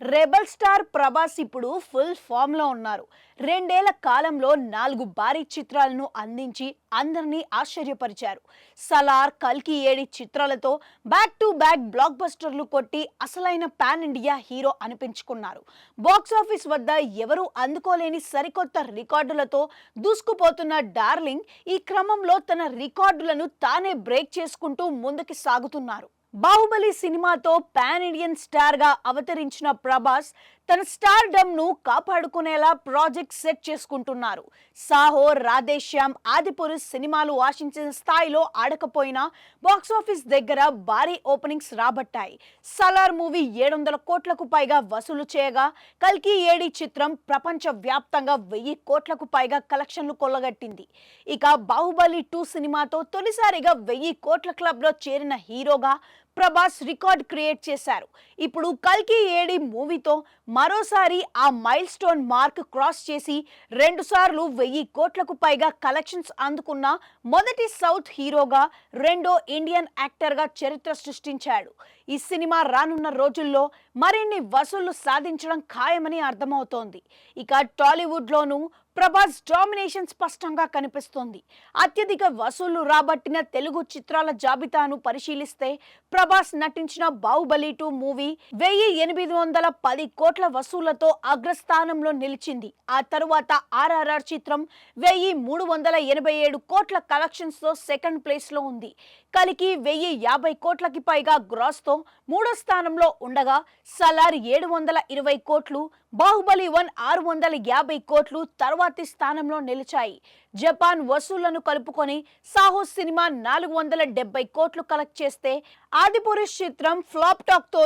Rebel star Prabhas ఇప్పుడు full ఫామ్లో ఉన్నారు. రెండేళ్ళ కాలంలో నాలుగు భారీ చిత్రాలను అందించి అందరినీ ఆశ్చర్యపరిచారు. సలార్ కల్కి ఏడి చిత్రాలతో బ్యాక్ టు బ్యాక్ బ్లాక్ బస్టర్లు కొట్టి అసలైన పాన్ ఇండియా హీరో అనిపించుకున్నారు. బాక్స్ ఆఫీస్ వద్ద ఎవరూ అందుకోలేని సరికొత్త రికార్డులతో దూసుకుపోతున్న డార్లింగ్ ఈ క్రమంలో తన రికార్డులను తానే బ్రేక్ చేసుకుంటూ ముందుకు సాగుతున్నారు. బాహుబలి సినిమాతో పాన్ ఇండియన్ స్టార్గా అవతరించిన ప్రభాస్ తన స్టార్ డమ్ను కాపాడుకునేలా ప్రాజెక్ట్ సెట్ చేసుకుంటున్నారు. సాహో రాధేశ్యామ్ ఆదిపురుష్ సినిమాలు ఆశించిన స్థాయిలో ఆడకపోయినా బాక్సాఫీస్ దగ్గర భారీ ఓపెనింగ్స్ రాబట్టాయి. సలార్ మూవీ ఏడు వందల కోట్లకు పైగా వసూలు చేయగా కల్కి ఏడి చిత్రం ప్రపంచ వ్యాప్తంగా వెయ్యి కోట్లకు పైగా కలెక్షన్లు కొల్లగట్టింది. ఇక బాహుబలి టూ సినిమాతో తొలిసారిగా వెయ్యి కోట్ల క్లబ్లో చేరిన హీరోగా ప్రభాస్ రికార్డ్ క్రియేట్ చేశారు. ఇప్పుడు కల్కి ఏడి మూవీతో మరోసారి ఆ మైల్ స్టోన్ మార్క్ క్రాస్ చేసి రెండుసార్లు వెయ్యి కోట్లకు పైగా కలెక్షన్స్ అందుకున్న మొదటి సౌత్ హీరోగా రెండో ఇండియన్ యాక్టర్గా చరిత్ర సృష్టించాడు. ఈ సినిమా రానున్న రోజుల్లో మరిన్ని వసూళ్ళు సాధించడం ఖాయమని అర్థమవుతోంది. ఇక టాలీవుడ్లోనూ ప్రభాస్ డామినేషన్ స్పష్టంగా కనిపిస్తోంది. అత్యధిక వసూళ్ళు రాబట్టిన తెలుగు చిత్రాల జాబితాను పరిశీలిస్తే ప్రభాస్ నటించిన బాహుబలి టూ మూవీ వెయ్యి ఎనిమిది వందల పది కోట్ల వసూళ్ళతో అగ్రస్థానంలో నిలిచింది. ఆ తరువాత ఆర్ఆర్ఆర్ చిత్రం వెయ్యి మూడు వందల ఎనభై ఏడు కోట్ల కలెక్షన్స్తో సెకండ్ ప్లేస్లో ఉంది. కలికి వెయ్యి యాభై కోట్లకి పైగా గ్రాస్తో మూడో స్థానంలో ఉండగా సలార్ ఏడు వందల ఇరవై కోట్లు బాహుబలి వన్ ఆరు వందల యాభై కోట్లు తర్వాత స్థానంలో నిలిచాయి. జపాన్ వసూళ్ళను కలుపుకొని సాహో సినిమా నాలుగు వందల డెబ్బై కోట్లు కలెక్ట్ చేస్తే ఆదిపురుష్ చిత్రం ఫ్లాప్ టాక్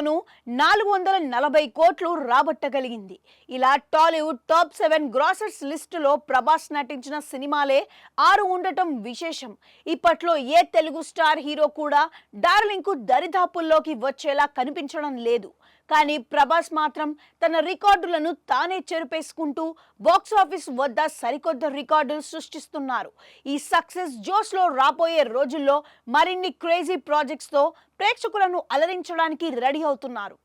నాలుగు వందల నలభై కోట్లు రాబట్టగలిగింది. ఇలా టాలీవుడ్ టాప్ సెవెన్ గ్రాసర్స్ లిస్టులో ప్రభాస్ నటించిన సినిమాలే ఆరు ఉండటం విశేషం. ఇప్పట్లో ఏ తెలుగు స్టార్ హీరో కూడా డార్లింగ్కు దరిదాపుల్లోకి వచ్చేలా కనిపించడం లేదు. కానీ ప్రభాస్ మాత్రం తన రికార్డులను తానే చెరిపేసుకుంటూ బాక్స్ ఆఫీస్ వద్ద సరికొత్త రికార్డులు సృష్టిస్తున్నారు. ఈ సక్సెస్ జోస్లో రాబోయే రోజుల్లో మరిన్ని క్రేజీ ప్రాజెక్ట్స్తో ప్రేక్షకులను అలరించడానికి రెడీ అవుతున్నారు.